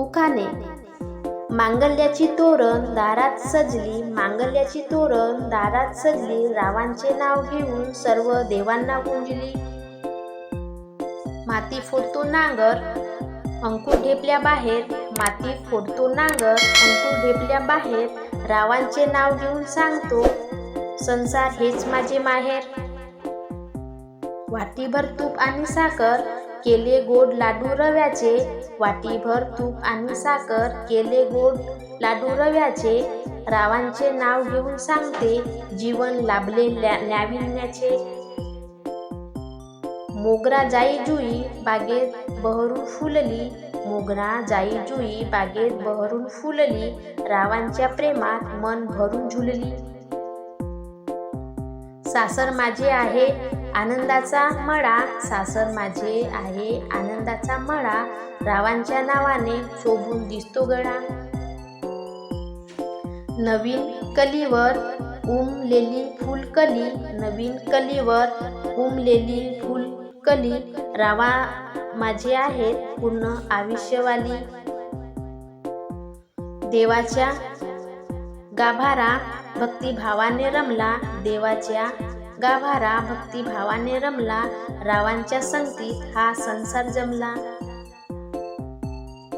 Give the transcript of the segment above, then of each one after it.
उखाणे. मांगल्याची तोरण दारात सजली मांगल्याची तोरण दारात सजली रावांचे नाव घेऊन सर्व देवांना गुंजली. माती फोडतो नांगर अंकुर ढेपल्या बाहेर. माती फोडतो नांगर अंकुर ढेपल्या बाहेर. रावांचे नाव घेऊन सांगतो संसार हेच माझे माहेर. वाटीभर तूप आणि साखर केले गोड लाडू रव्याचे. वाटीभर तूप आणि साखर केले गोड लाडू रव्याचे. रावांचे नाव घेऊन सांगते जीवन लाभले ल्या- न्याविन्याचे. मोगरा जाई जुई बागेत बहरून फुलली. मोगरा जाई जुई बागेत बहरून फुलली. रावांच्या प्रेमात मन भरून झुलली. सासर माझे आहे आनंदाचा मळा. सासर माझे आहे आनंदाचा मळा. रावांच्या नावाने शोभून दिसतो गळा. नवीन कलीवर उमलेली फुलकली. नवीन कलीवर उमलेली फुलकली. रावा माझे आहेत पूर्ण आयुष्यवाली. देवाच्या गाभारा भक्तिभावाने रमला देवाच्या गाभारा भक्तिभावाने रमला रावांच्या संगतीत हा संसार जमला.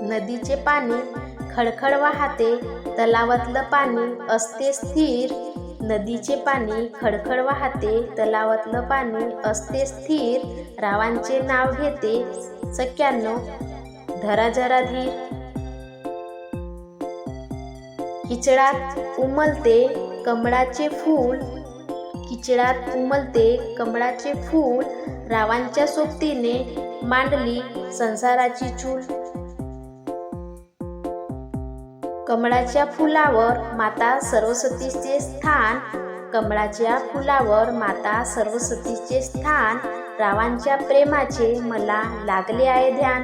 नदीचे पाणी खळखळ वाहते तलावातलं पाणी असते स्थिर. नदीचे पाणी खडखड वाहते तलावातलं पाणी असते स्थिर. रावांचे नाव घेते सख्यानो धरा जरा धीर. किचडात उमलते कमळाचे फूल किचडात उमलते कमळाचे फूल रावांच्या सोबतीने मांडली संसाराची चूल. कमळाच्या फुलावर माता सरस्वतीचे स्थान कमळाच्या फुलावर माता सरस्वतीचे स्थान रावांच्या प्रेमाचे मला लागले आहे ध्यान.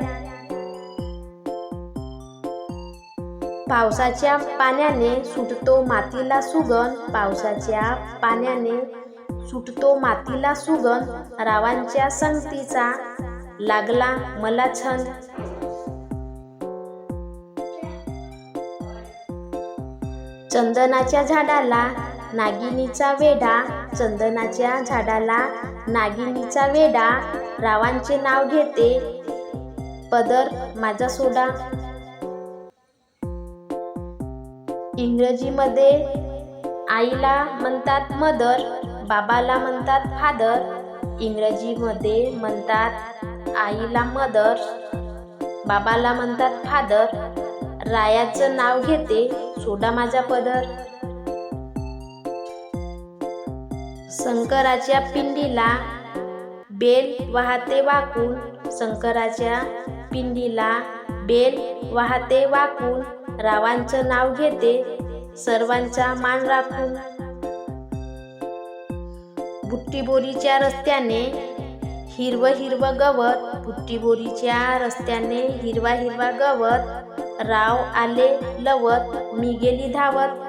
पावसाच्या पाण्याने सुटतो मातीला सुगंध. पावसाच्या पाण्याने सुटतो मातीला सुगंध. रावांच्या संगतीचा लागला मला छंद चंदनाच्या झाडाला नागिनीचा वेढा. चंदनाच्या झाडाला नागिनीचा वेढा. रावांचे नाव घेते पदर माझा सोडा. इंग्रजीमध्ये आईला म्हणतात मदर बाबाला म्हणतात फादर. इंग्रजीमध्ये म्हणतात आईला मदर बाबाला म्हणतात फादर. रायाचं नाव घेते सोडा माझा पदर. शंकराच्या पिंडीला बेल वाहते वाकून. शंकराच्या पिंडीला बेल वाहते वाकून. रावांचं नाव घेते सर्वांचा मान राखून. बुट्टीबोरीच्या रस्त्याने हिरवं हिरवं गवत बुट्टीबोरीच्या रस्त्याने हिरवा हिरवा गवत राव आले लवत मी गेली धावत.